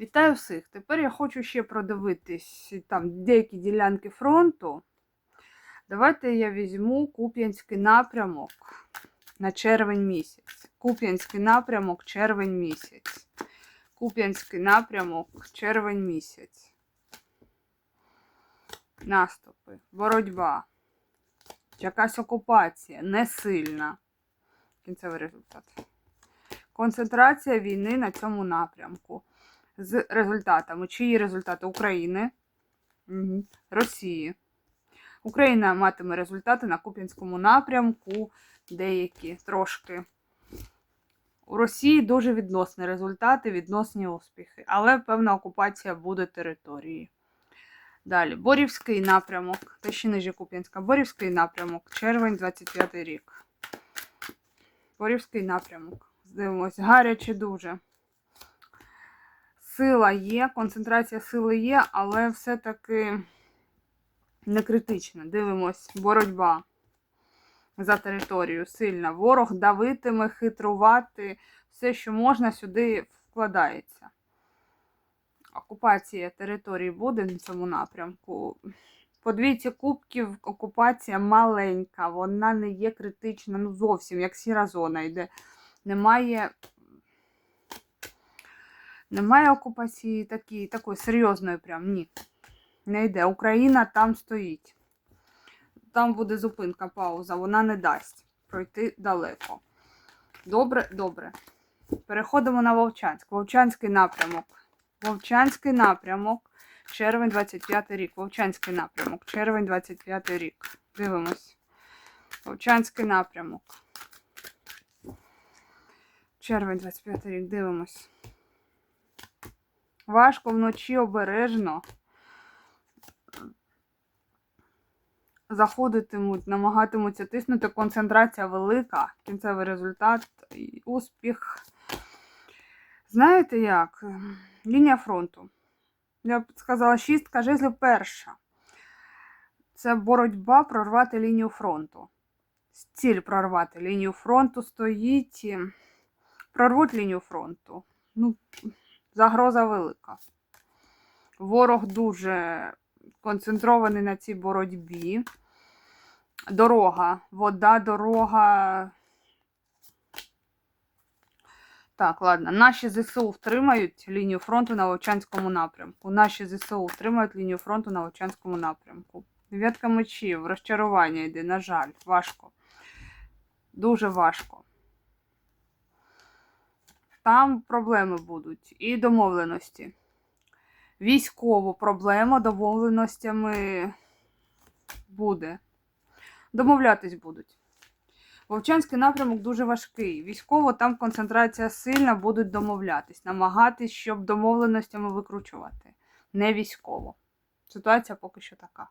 Вітаю всіх! Тепер я хочу ще продивитись там деякі ділянки фронту. Давайте я візьму Куп'янський напрямок на червень місяць. Куп'янський напрямок, червень місяць. Куп'янський напрямок, червень місяць. Наступи, боротьба. Якась окупація, не сильна. Кінцевий результат. Концентрація війни на цьому напрямку з результатами. Чиї результати України. Росії. Україна матиме результати на Куп'янському напрямку, деякі трошки. У Росії дуже відносні результати, відносні успіхи, але певна окупація буде території. Далі, Борівський напрямок, та ще ниже Куп'янська. Борівський напрямок, червень 25 рік. Борівський напрямок. Здивимось, гаряче дуже сила є, концентрація сили є, але все-таки не критична. Дивимось, боротьба за територію сильна. Ворог давитиме, хитрувати, все, що можна, сюди вкладається. Окупація території буде на цьому напрямку. По двійці кубків окупація маленька, вона не є критична, ну зовсім як сіра зона йде. Немає немає окупації такі, такої серйозної, прям ні. Не йде. Україна там стоїть. Там буде зупинка, пауза, вона не дасть пройти далеко. Добре, добре. Переходимо на Вовчанськ. Вовчанський напрямок. Вовчанський напрямок. Червень 25 рік. Вовчанський напрямок. Червень 25 рік. Дивимось. Вовчанський напрямок. Червень 25 рік. Дивимось. Важко вночі обережно. Заходитимуть, намагатимуться тиснути. Концентрація велика, кінцевий результат, і успіх. Знаєте як? Лінія фронту. Я б сказала, шістка жезлів перша. Це боротьба прорвати лінію фронту. Ціль прорвати лінію фронту стоїть. Прорвуть лінію фронту. Ну, загроза велика. Ворог дуже концентрований на цій боротьбі. Дорога, вода, дорога. Так, ладно. Наші ЗСУ втримають лінію фронту на Вовчанському напрямку. Наші ЗСУ втримають лінію фронту на Вовчанському напрямку. Дев'ятка мечів, розчарування йде, на жаль, важко. Дуже важко. Там проблеми будуть і домовленості. Військову проблему домовленостями буде. Домовлятись будуть. Вовчанський напрямок дуже важкий. Військово там концентрація сильна, будуть домовлятись, намагатись, щоб домовленостями викручувати. Не військово. Ситуація поки що така.